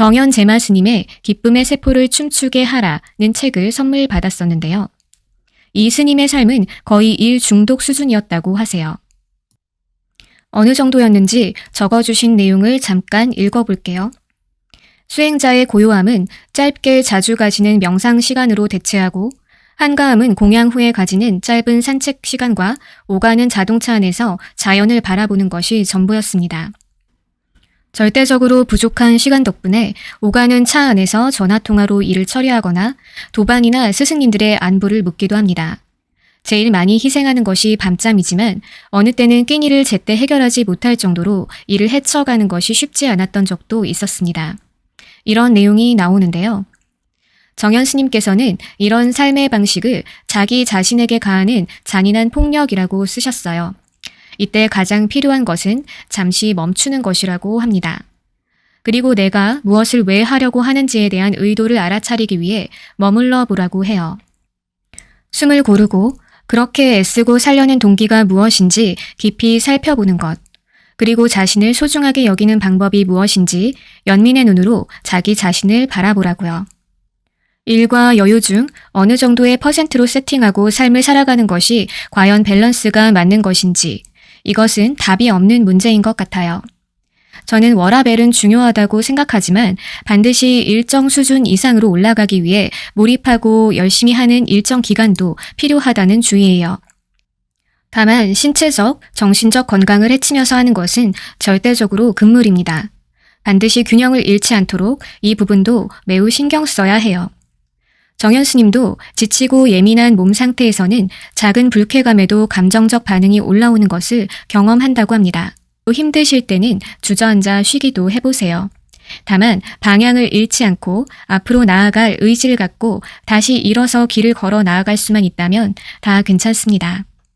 정현 제마 스님의 기쁨의 세포를 춤추게 하라는 책을 선물 받았었는데요. 이 스님의 삶은 거의 일 중독 수준이었다고 하세요. 어느 정도였는지 적어주신 내용을 잠깐 읽어볼게요. 수행자의 고요함은 짧게 자주 가지는 명상 시간으로 대체하고 한가함은 공양 후에 가지는 짧은 산책 시간과 오가는 자동차 안에서 자연을 바라보는 것이 전부였습니다. 절대적으로 부족한 시간 덕분에 오가는 차 안에서 전화통화로 일을 처리하거나 도반이나 스승님들의 안부를 묻기도 합니다. 제일 많이 희생하는 것이 밤잠이지만 어느 때는 끼니를 제때 해결하지 못할 정도로 일을 헤쳐가는 것이 쉽지 않았던 적도 있었습니다. 이런 내용이 나오는데요. 정현 스님께서는 이런 삶의 방식을 자기 자신에게 가하는 잔인한 폭력이라고 쓰셨어요. 이때 가장 필요한 것은 잠시 멈추는 것이라고 합니다. 그리고 내가 무엇을 왜 하려고 하는지에 대한 의도를 알아차리기 위해 머물러 보라고 해요. 숨을 고르고 그렇게 애쓰고 살려는 동기가 무엇인지 깊이 살펴보는 것. 그리고 자신을 소중하게 여기는 방법이 무엇인지 연민의 눈으로 자기 자신을 바라보라고요. 일과 여유 중 어느 정도의 퍼센트로 세팅하고 삶을 살아가는 것이 과연 밸런스가 맞는 것인지 이것은 답이 없는 문제인 것 같아요. 저는 워라벨은 중요하다고 생각하지만 반드시 일정 수준 이상으로 올라가기 위해 몰입하고 열심히 하는 일정 기간도 필요하다는 주의예요. 다만 신체적, 정신적 건강을 해치면서 하는 것은 절대적으로 금물입니다. 반드시 균형을 잃지 않도록 이 부분도 매우 신경 써야 해요. 정현 스님도 지치고 예민한 몸 상태에서는 작은 불쾌감에도 감정적 반응이 올라오는 것을 경험한다고 합니다. 또 힘드실 때는 주저앉아 쉬기도 해보세요. 다만 방향을 잃지 않고 앞으로 나아갈 의지를 갖고 다시 일어서 길을 걸어 나아갈 수만 있다면 다 괜찮습니다.